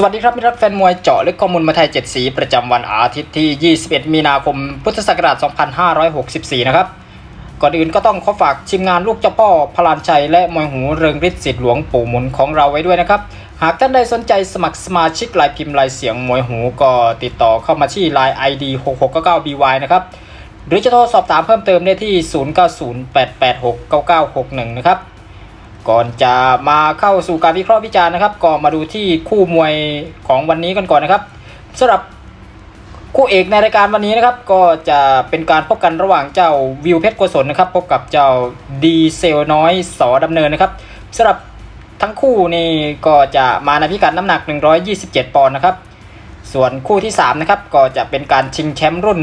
สวัสดีครับมิตรรักแฟนมวยเจาะลึกข้อมูลมาไทย 7 สี ประจำวันอาทิตย์ที่ 21 มีนาคม พุทธศักราช 2564 นะครับ ก่อนอื่นก็ต้องขอฝากทีมงานลูกเจ้าพ่อพลานชัย และมวยหูเริงฤทธิ์สิทธิ์หลวงปู่หมุนของเราไว้ด้วยนะครับ หากท่านใดสนใจสมัครสมาชิกลายพิมพ์ลายเสียงมวยหูก็ติดต่อเข้ามาที่ Line ID 6699BY นะครับ หรือจะโทรสอบถามเพิ่มเติมได้ที่ 0908869961 นะครับ ก่อนจะมาเข้าสู่การวิเคราะห์วิจารณ์นะครับ ก็มาดูที่คู่มวยของวันนี้กันก่อนนะครับสำหรับคู่เอกในรายการวันนี้นะครับ ก็จะเป็นการพบกันระหว่างเจ้าวิวเพชรโกศลนะครับ พบกับเจ้าดีเซลน้อยสอดำเนินนะครับสำหรับทั้งคู่นี่ก็จะมาในพิกัดน้ำหนัก 127 ปอนด์นะครับ ส่วนคู่ที่3นะครับก็จะเป็นการชิงแชมป์รุ่น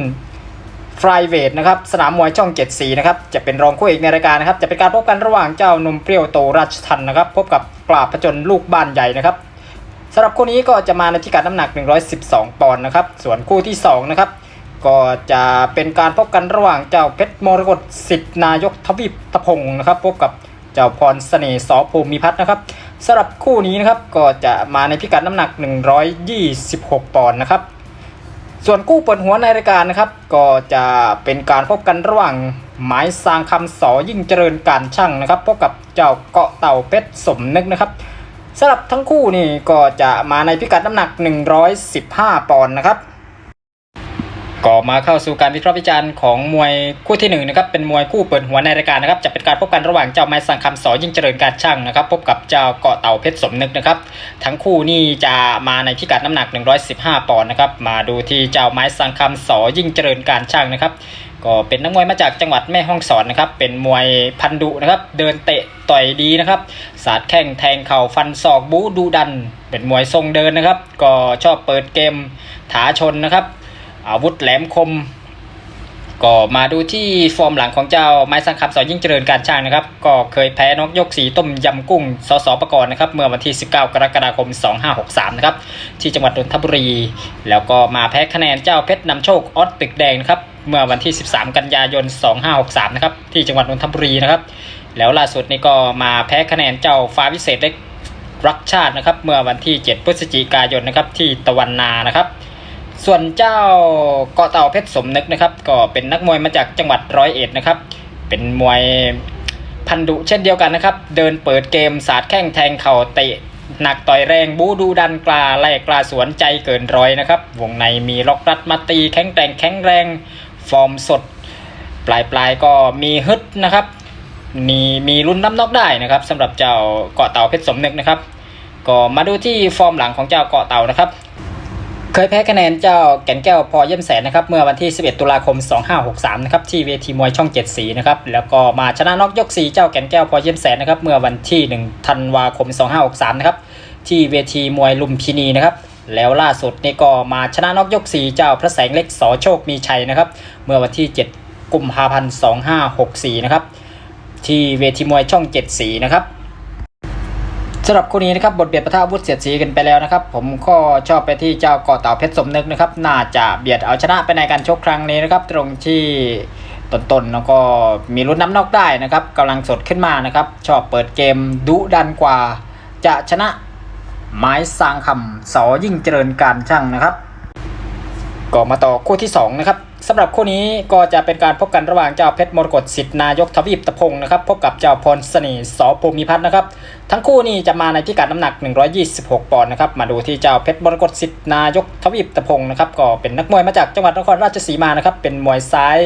ฟรายเวทนะครับสนามมวยช่อง 7 สีนะครับจะเป็นรองคู่เอกในรายการนะครับจะเป็นการพบกันระหว่างเจ้านมเปรี้ยวโตราชทันนะครับพบกับปราบผจญลูกบ้านใหญ่นะครับสำหรับคู่นี้ก็จะมาในพิกัดน้ำหนัก 112 ปอนด์นะครับส่วนคู่ที่2นะครับก็จะเป็นการพบกันระหว่างเจ้าเพชรมรกตสิทธนายกทวีปตะพงศ์นะครับพบกับเจ้าพรเสน่ห์สอภูมิพัฒน์นะครับสำหรับคู่นี้นะครับก็จะมาในพิกัดน้ำหนัก 126 ปอนด์นะครับ ส่วนกู้เปิดหัวในรายการนะครับ ก็จะเป็นการพบกันระหว่างหมายสร้างคำสอยิ่งเจริญการช่างนะครับพบกับเจ้าเกาะเต่าเพชรสมนึกนะครับสำหรับทั้งคู่นี่ก็จะมาในพิกัดน้ำหนัก 115 ปอนด์นะครับ ก็มาเข้าสู่การวิเคราะห์วิจารณ์ของมวยคู่ที่หนึ่งนะครับเป็นมวยคู่เปิดหัวในรายการนะครับจะเป็นการพบกันระหว่างเจ้าไม้สังคำสอยิ่งเจริญการช่างนะครับ พบกับเจ้าเกาะเต่าเพชรสมนึกนะครับ ทั้งคู่นี่จะมาในพิกัดน้ำหนัก 115 ปอนด์นะครับมาดูที่เจ้าไม้สังคำสอยิ่งเจริญการช่างนะครับ ก็เป็นนักมวยมาจากจังหวัดแม่ฮ่องสอนนะครับเป็นมวยพันดุนะครับเดินเตะต่อยดีนะครับ สาดแข้งแทงเข่าฟันศอกบู๊ดูดัน เป็นมวยทรงเดินนะครับ ก็ชอบเปิดเกมถาชนนะครับ อาวุธแหลมคม ก็มาดูที่ฟอร์มหลังของเจ้าไม้สังคำสอยิ่งเจริญการช่างนะครับ ก็เคยแพ้นกยกสีต้มยำกุ้งสสประกรณ์นะครับ เมื่อวันที่ 19 กรกฎาคม 2563 นะครับ ที่จังหวัดนนทบุรี แล้วก็มาแพ้คะแนนเจ้าเพชรนำโชคออสตึกแดงนะครับเมื่อวันที่ 13 กันยายน 2563 นะครับ ที่จังหวัดนนทบุรีนะครับ แล้วล่าสุดนี่ก็มาแพ้คะแนนเจ้าฟ้าวิเศษเล็กรักชาตินะครับ เมื่อวันที่ 7 พฤศจิกายนนะครับ ที่ตะวันนานะครับ ส่วนเจ้าเกาะเต่าเพชรสมนึกนะครับ ก็เป็นนักมวยมาจากจังหวัดร้อยเอ็ดนะครับ เป็นมวยพันดุเช่นเดียวกันนะครับ เดินเปิดเกมสาดแข้งแทงเข่าเตะหนักต่อยแรงบูดูดันกลาไล่กลาสวนใจเกินร้อยนะครับ วงในมีล็อกรัดมาตีแข็งแร่งแข็งแรง ฟอร์มสด ปลายปลายๆก็มีฮึดนะครับมีมีลุ้นน้ำนอกได้นะครับสำหรับเจ้าเกาะเต่าเพชรสมนึกนะครับ ก็มาดูที่ฟอร์มหลังของเจ้าเกาะเต่านะครับ เคยแพ้คะแนนเจ้าแก่นแก้วพอเยี่ยมแสนนะครับเมื่อวันที่ 11 ตุลาคม 2563 นะครับที่เวทีมวยช่อง 7 สีนะครับแล้วก็มาชนะน็อกยก4เจ้าแก่นแก้วพอเยี่ยมแสนนะครับเมื่อวันที่ 1 ธันวาคม 2563 นะครับที่เวทีมวยลุมพินีนะครับแล้วล่าสุดนี่ก็มาชนะน็อกยก4เจ้าพระแสงเล็กสอโชคมีชัยนะครับเมื่อวันที่ 7 กุมภาพันธ์ 2564 นะครับที่เวทีมวยช่อง 7 สีนะครับ สำหรับคู่นี้นะครับบทเบียดประทะอาวุธเสียดสีกันไปแล้วนะครับ ผมก็ชอบไปที่เจ้ากาะเต่าเพชรสมนึกนะครับ น่าจะเบียดเอาชนะไปในการชกครั้งนี้นะครับ ตรงที่ต้นๆแล้วก็มีลุ้นน้ำนอกได้นะครับกำลังสดขึ้นมานะครับ ชอบเปิดเกมดุดันกว่า จะชนะไม้สร้างคำสอยิ่งเจริญการช่างนะครับ ก็มาต่อคู่ที่2นะครับ สำหรับคู่นี้ก็จะเป็นการพบกันระหว่างเจ้าเพชรมรกตสิทธินายกทวีปตะพงนะครับพบกับเจ้าพรเสน่ห์สอภูมิพัฒน์นะครับทั้งคู่นี่จะมาในพิกัดน้ำหนัก 126 ปอนด์นะครับมาดูที่เจ้าเพชรมรกตสิทธินายกทวีปตะพงนะครับก็เป็นนักมวยมาจากจังหวัดนครราชสีมานะครับเป็นมวยซ้าย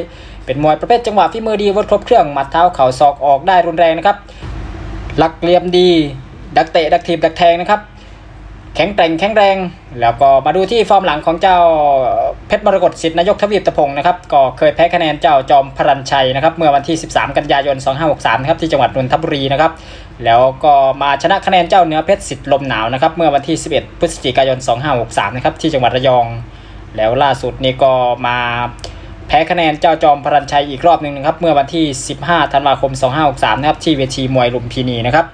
เป็นมวยประเภทจังหวะฝีมือดีวัดครบเครื่องหมัดเท้าเข่าศอกออกได้รุนแรงนะครับหลักเหลี่ยมดี ดักเตะดักทีบดักแทงนะครับ ข็งแกร่งแข็งแรง แล้วก็มาดูที่ฟอร์มหลังของเจ้าเพชรมรกตสิทธินายกทวีปตะพงนะครับก็เคยแพ้คะแนนเจ้าจอมพรัญชัยนะครับเมื่อวันที่ 13 กันยายน 2563นะครับที่จังหวัดนนทบุรีนะครับแล้วก็มาชนะคะแนนเจ้าเนื้อเพชรสิทธิ์ลมหนาวนะครับเมื่อวันที่ 11 พฤศจิกายน 2563นะครับที่จังหวัดระยอง แล้วล่าสุดนี่ก็มาแพ้คะแนนเจ้าจอมพรัญชัยอีกรอบหนึ่งนะครับเมื่อวันที่ 15 ธันวาคม 2563นะครับที่เวทีมวยลุมพินีนะครับ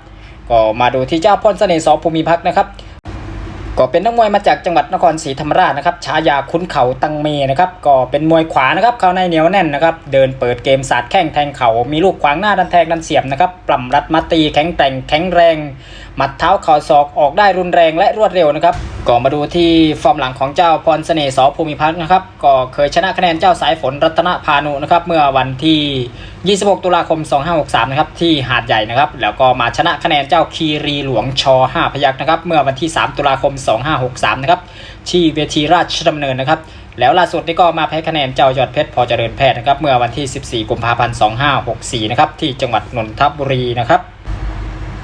ก็มาดูที่เจ้าพรเสน่ห์สอภูมิพักนะครับ ก็เป็นนักมวยมาจากจังหวัดนครศรีธรรมราชนะครับฉายาคุ้นเข่าตังเมนะครับก็เป็นมวยขวานะครับเข้าในเหนียวแน่นนะครับเดินเปิดเกมสาดแข้งแทงเข่ามีลูกขวางหน้าดันแทงดันเสียบนะครับปล่ำรัดมาตีแข็งแกร่งแข็งแรง หมัดเท้าเข่าศอกออกได้รุนแรงและรวดเร็วนะครับก็มาดูที่ฟอร์มหลังของเจ้าพรเสน่ห์สภูมิพัฒน์นะครับ ก็เคยชนะคะแนนเจ้าสายฝนรัตนพานุนะครับ เมื่อวันที่ 26 ตุลาคม 2563 นะครับ ที่หาดใหญ่นะครับ แล้วก็มาชนะคะแนนเจ้าคีรีหลวงช5พยักนะครับ เมื่อวันที่ 3 ตุลาคม 2563 นะครับ ที่เวทีราชดำเนินนะครับ แล้วล่าสุดนี่ก็มาแพ้คะแนนเจ้ายอดเพชรพอเจริญแพทย์นะครับ เมื่อวันที่ 14 กุมภาพันธ์ 2564 นะครับ ที่จังหวัดนนทบุรีนะครับ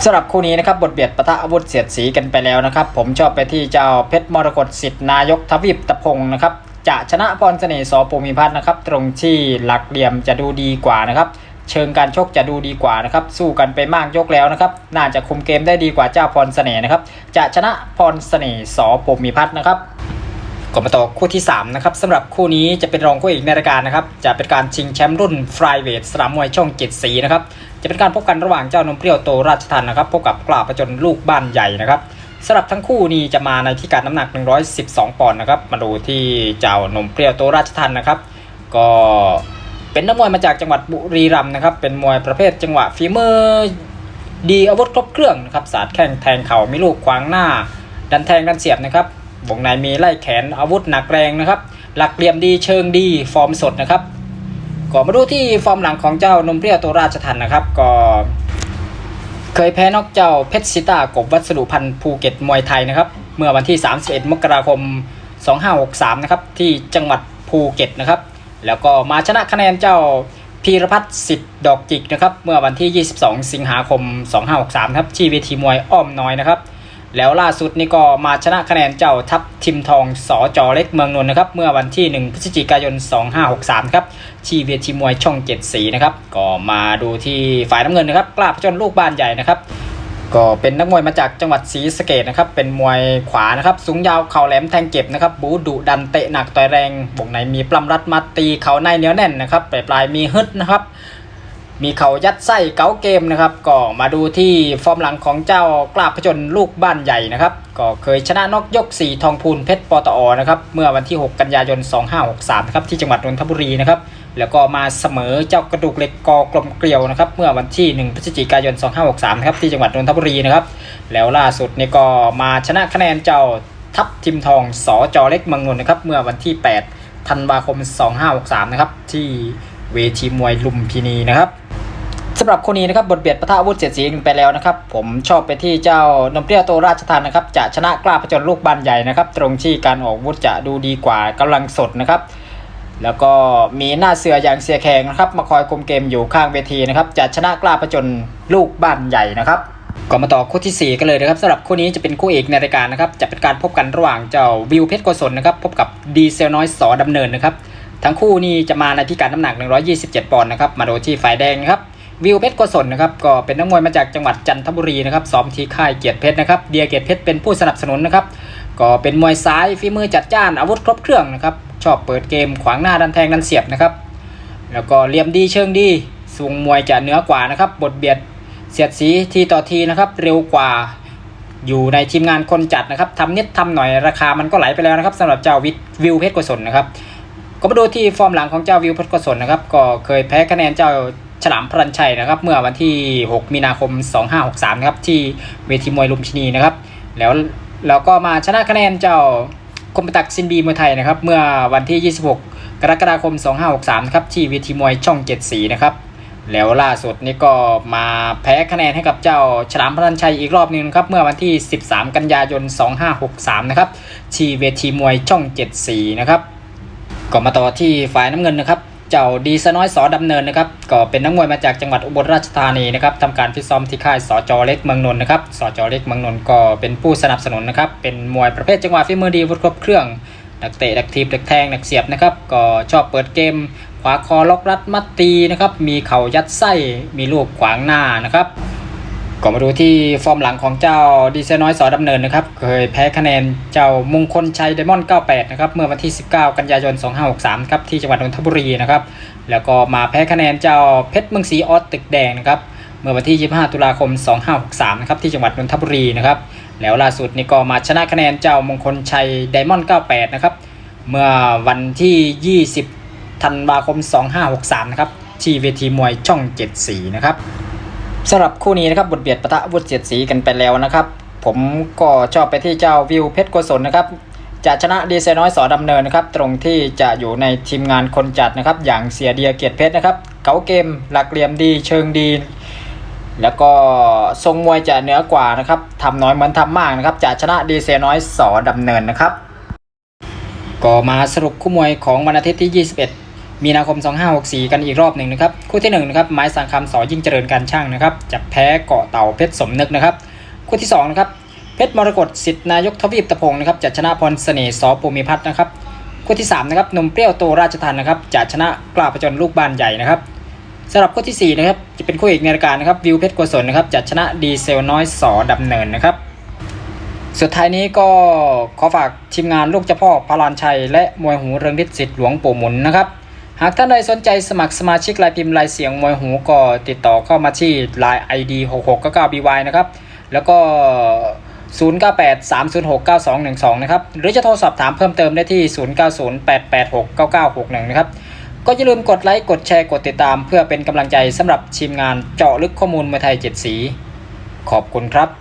สำหรับคู่นี้นะครับบทเบียดปะทะอาวุธเสียดสีกันไปแล้วนะครับ ผมชอบไปที่เจ้าเพชรมรกตสิทธิ์นายกทวีปตะพงนะครับจะชนะพรเสน่ห์สภูมิพัฒน์นะครับ ตรงที่หลักเหลี่ยมจะดูดีกว่านะครับ เชิงการชกจะดูดีกว่านะครับ สู้กันไปมากยกแล้วนะครับ น่าจะคุมเกมได้ดีกว่าเจ้าพรเสน่ห์นะครับ จะชนะพรเสน่ห์สภูมิพัฒน์นะครับ ก็มาต่อคู่ที่ 3 นะครับสำหรับคู่นี้จะเป็นรองคู่เอกในรายการนะครับ จะเป็นการชิงแชมป์รุ่นฟลายเวทสนามมวยช่องเจ็ดสีนะครับ จะเป็นการพบกันระหว่างเจ้านมเปรี้ยวโตราชทันนะครับ พบกับกล้าประจนลูกบ้านใหญ่นะครับสำหรับทั้งคู่นี้จะมาในพิกัดน้ำหนัก 112 ปอนด์นะครับ มาดูที่เจ้านมเปรี้ยวโตราชทันนะครับ ก็เป็นนักมวยมาจากจังหวัดบุรีรัมย์นะครับ เป็นมวยประเภทจังหวะฝีมือดีอาวุธครบเครื่องนะครับ สาดแข้งแทงเข่ามีลูกขวางหน้า ดันแทงดันเสียบนะครับ วงในมีไล่แขนอาวุธหนักแรงนะครับ หลักเหลี่ยมดีเชิงดีฟอร์มสดนะครับก็มาดูที่ฟอร์มหลังของเจ้านมเปรี้ยวตัวราชทันนะครับ ก็เคยแพ้นอกเจ้าเพชรซิต้ากบวัสดุพันธ์ภูเก็ตมวยไทยนะครับ เมื่อวันที่ 31 มกราคม 2563 นะครับ ที่จังหวัดภูเก็ตนะครับ แล้วก็มาชนะคะแนนเจ้าพีรพัฒน์สิทธิ์ดอกจิกนะครับ เมื่อวันที่ 22 สิงหาคม 2563 ครับที่เวทีมวยอ้อมน้อยนะครับ แล้วล่าสุดนี่ก็มาชนะคะแนนเจ้าทัพทิมทองสอจอเล็กเมืองนนท์นะครับ เมื่อวันที่ 1 พฤศจิกายน 2563 ครับที่เวทีมวยช่องเจ็ดสีนะครับ ก็มาดูที่ฝ่ายน้ำเงินนะครับ กล้าพจนลูกบ้านใหญ่นะครับ ก็เป็นนักมวยมาจากจังหวัดศรีสะเกดนะครับ เป็นมวยขวานะครับ สูงยาวเข่าแหลมแทงเก็บนะครับ บูดุดันเตะหนักต่อยแรงวงในมีปล้ำรัดมัดตีเข่าในเหนียวแน่นนะครับปลายปลายมีฮึดนะครับ มีเขายัดไส้เก๋าเกมนะครับ ก็มาดูที่ฟอร์มหลังของเจ้ากล้าพจนลูกบ้านใหญ่นะครับ ก็เคยชนะนกยก 4 ทองพูนเพชรปตอนะครับ เมื่อวันที่ 6 กันยายน 2563นะครับที่จังหวัดนนทบุรีนะครับ แล้วก็มาเสมอเจ้ากระดูกเหล็กกอกลมเกลียวนะครับ เมื่อวันที่ 1 พฤศจิกายน 2563นะครับที่จังหวัดนนทบุรีนะครับ แล้วล่าสุดนี่ก็มาชนะคะแนนเจ้าทัพทิมทองสอจอเล็กมืองนนนะครับ เมื่อวันที่ 8 ธันวาคม 2563นะครับที่เวทีมวยลุมพินีนะครับ สำหรับคนนี้นะครับบทเบียดปะทะอาวุธเสียดสีกันไปแล้วนะครับ ผมชอบไปที่เจ้านมเปรี้ยวโตราชทานนะครับ จะชนะกล้าผจญลูกบานใหญ่นะครับ ตรงที่การออกวุธจะดูดีกว่ากำลังสดนะครับ แล้วก็มีหน้าเสืออย่างเสียแขงนะครับ มาคอยคุมเกมอยู่ข้างเวทีนะครับ จะชนะกล้าผจญลูกบ้านใหญ่นะครับก็มาต่อคู่ที่ 4 กันเลยนะครับสำหรับคู่นี้จะเป็นคู่เอกในรายการนะครับ จะเป็นการพบกันระหว่างเจ้าวิวเพชรโกศลนะครับ พบกับดีเซลน้อยสอดำเนินนะครับ ทั้งคู่นี้จะมาในพิกัดน้ำหนัก 127 ปอนด์นะครับ มาโดยที่ฝ่ายแดงนะครับ วิวเพชรกศลนะครับก็เป็นนักมวยมาจากจังหวัดจันทบุรีนะครับซ้อมที่ค่ายเกียรติเพชรนะครับเดียเกียรติเพชรเป็นผู้สนับสนุนนะครับก็เป็นมวยซ้ายฝีมือจัดจ้านอาวุธครบเครื่องนะครับชอบเปิดเกมขวางหน้าดันแทงดันเสียบนะครับแล้วก็เหลี่ยมดีเชิงดีสูงมวยจะเหนือกว่านะครับบทเบียดเสียดสีทีต่อทีนะครับเร็วกว่าอยู่ในทีมงานคนจัดนะครับทำนิดทำหน่อยราคามันก็ไหลไปแล้วนะครับสำหรับเจ้าวิวเพชรกศลนะครับก็มาดูที่ฟอร์มหลังของเจ้าวิวเพชรกศลนะครับก็เคยแพ้คะแนนเจ้า ฉลามพลันชัยนะครับ เมื่อวันที่ 6 มีนาคม 2563 นะครับ ที่เวทีมวยลุมพินีนะครับ แล้วเราก็มาชนะคะแนนเจ้าคมตักซินบีมวยไทยนะครับ เมื่อวันที่ 26 กรกฎาคม 2563 ครับ ที่เวทีมวยช่องเจ็ดสีนะครับ แล้วล่าสุดนี่ก็มาแพ้คะแนนให้กับเจ้าฉลามพลันชัยอีกรอบนึงครับ เมื่อวันที่ 13 กันยายน 2563 นะครับ ที่เวทีมวยช่องเจ็ดสีนะครับ ก็มาต่อที่ฝ่ายน้ำเงินนะครับ เจ้าดีสน้อยสอดำเนินนะครับก็เป็นนักมวยมาจากจังหวัดอุบลราชธานีนะครับทำการฟิตซ้อมที่ค่ายสจเล็กเมืองนนท์นะครับสจเล็กเมืองนนท์ก็เป็นผู้สนับสนุนนะครับเป็นมวยประเภทจังหวะฝีมือดีวุฒิครบเครื่องนักเตะนักทีบนักแทงนักเสียบนะครับก็ชอบเปิดเกม ขวาคอล็อกรัดมัดตีนะครับมีเข่ายัดไส้มีลูกขวางหน้านะครับ ก็มาดูที่ฟอร์มหลังของเจ้าดีเซน้อยสอดำเนินนะครับ เคยแพ้คะแนนเจ้ามงคลชัยไดมอนด์98 นะครับ เมื่อวันที่ 19 กันยายน 2563 ครับที่จังหวัดนนทบุรีนะครับ แล้วก็มาแพ้คะแนนเจ้าเพชรเมืองศรีออสตึกแดงนะครับ เมื่อวันที่ 25 ตุลาคม 2563 นะครับที่จังหวัดนนทบุรีนะครับ แล้วล่าสุดนี่ก็มาชนะคะแนนเจ้ามงคลชัยไดมอนด์98 นะครับ เมื่อวันที่ 20 ธันวาคม 2563 นะครับที่เวทีมวยช่อง74นะครับ สำหรับคู่นี้นะครับบทเบียดปะทะวุฒิเสียดสีกันไปแล้วนะครับ ผมก็ชอบไปที่เจ้าวิวเพชรโกศลนะครับจะชนะดีเซน้อยสอดำเนินนะครับ ตรงที่จะอยู่ในทีมงานคนจัดนะครับ อย่างเสียเดียเกียรติเพชรนะครับ เก๋าเกมหลักเหลี่ยมดีเชิงดี แล้วก็ทรงมวยจะเหนือกว่านะครับทำน้อยเหมือนทำมากนะครับ จะชนะดีเซน้อยสอดำเนินนะครับ ก็มาสรุปคู่มวยของวันอาทิตย์ที่ 21 มีนาคม 2564 กันอีกรอบหนึ่งนะครับ คู่ที่1นะครับไม้สังคำสอยิ่งเจริญการช่างนะครับ จะแพ้เกาะเต่าเพชรสมนึกนะครับ คู่ที่2นะครับเพชรมรกตสิทธินายกทวีปตะพงศ์นะครับจะชนะพรเสน่ห์สอภูมิพัฒน์นะครับ คู่ที่3นะครับหนุ่มเปรี้ยวโตราชทันนะครับจะชนะกล้าประจนลูกบ้านใหญ่นะครับสำหรับคู่ที่4นะครับจะเป็นคู่เอกในรายการนะครับวิวเพชรโกศลนะครับจะชนะดีเซลน้อยสอดำเนินนะครับสุดท้ายนี้ก็ขอฝากทีมงานลูกเจ้าพ่อพระลานชัย และมวยหูเรืองฤทธิ์สิทธิ์หลวงปู่หมุนนะครับ หากท่านใดสนใจสมัครสมาชิกรายพิมพ์รายเสียงมวยหูก็ติดต่อเข้ามาที่ Line ID 6699BY นะครับ แล้วก็ 0983069212 นะครับ หรือจะโทรสอบถามเพิ่มเติมได้ที่ 0908869961 นะครับ ก็อย่าลืมกดไลค์กดแชร์กดติดตาม เพื่อเป็นกำลังใจสำหรับทีมงานเจาะลึกข้อมูลมวยไทย7สี ขอบคุณครับ